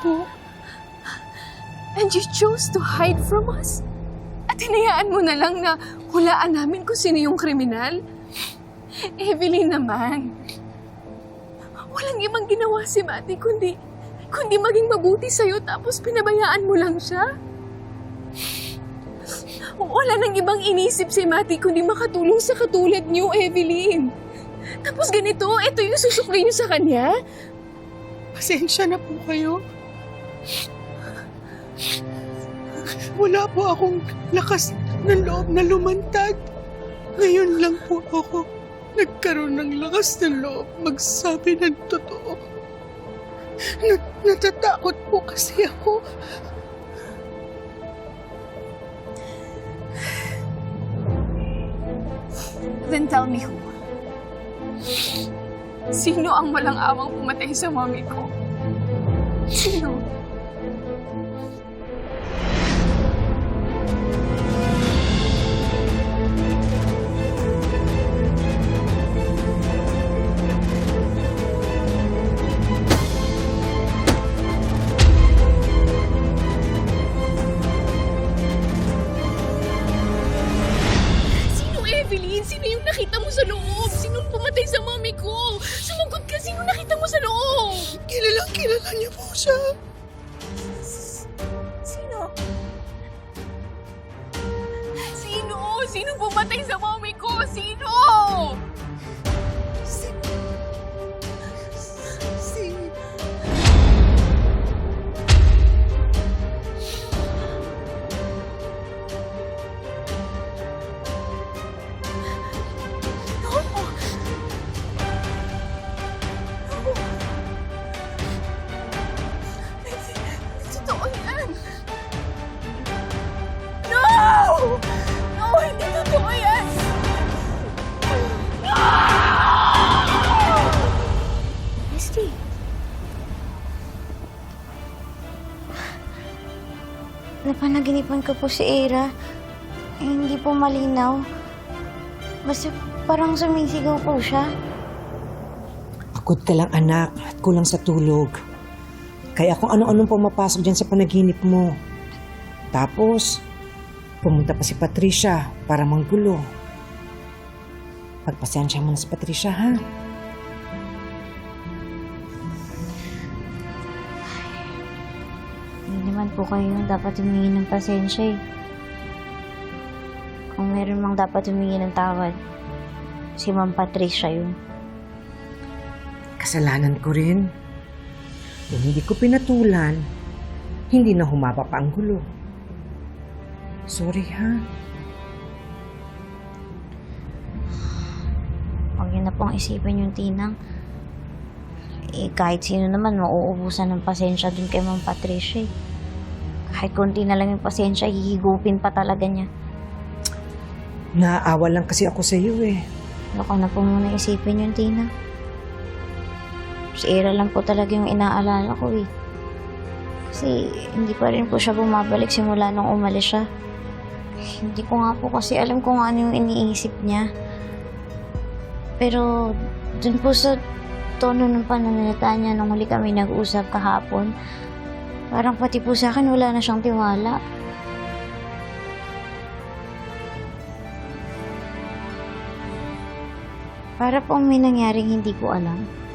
po. And you chose to hide from us? At hinayaan mo na lang na hulaan namin kung sino yung kriminal? Evelyn naman. Walang ibang ginawa si Mati kundi, kundi maging mabuti sa'yo tapos pinabayaan mo lang siya? Wala nang ibang inisip si Mati kundi makatulong sa katulad niyo, Evelyn. Tapos ganito, ito yung susukli niyo sa kanya? Pasensya na po kayo. Wala po akong lakas ng loob na lumantad. Ngayon lang po ako nagkaroon ng lakas ng loob magsabi ng totoo. Na- natatakot po kasi ako. Then tell me who. Sino ang walang awang pumatay sa mami ko? Sino? Evelyn? Sino yung nakita mo sa loob? Sino pumatay sa mami ko? Sumagot ka, sino nakita mo sa loob? Kilalang kilala niyo po siya. Pumatay sa mami ko? Sino? Napanaginipan ko po si Era. Eh, hindi po malinaw. Basta parang sumisigaw po siya. Pagod ka lang anak at kulang sa tulog. Kaya kung ano-anong pumapasok dyan sa panaginip mo. Tapos, pumunta pa si Patricia para manggulo. Pagpasensya mo na si Patricia, ha? Po kayo yung dapat humingi ng pasensya eh. Kung meron mang dapat humingi ng tawad, si Ma'am Patricia yun. Kasalanan ko rin. Kung hindi ko pinatulan, hindi na humaba pa ang gulo. Sorry, ha? Huwag niyo na pong isipin yung tinang. Eh, kahit sino naman, mauubusan ng pasensya dun kay Ma'am Patricia eh. Kahit konti na lang yung pasensya, hihigupin pa talaga niya. Naaawa lang kasi ako sa iyo eh. Baka na po muna isipin yung Tina. Si Ira lang po talaga yung inaalala ko eh. Kasi hindi pa rin po siya bumabalik simula nung umalis siya. Hindi ko nga po kasi alam kung ano yung iniisip niya. Pero dun po sa tono ng pananalita niya nung huli kami nag-usap kahapon, parang pati po sa akin wala na siyang tiwala. Para pong may nangyaring hindi ko alam.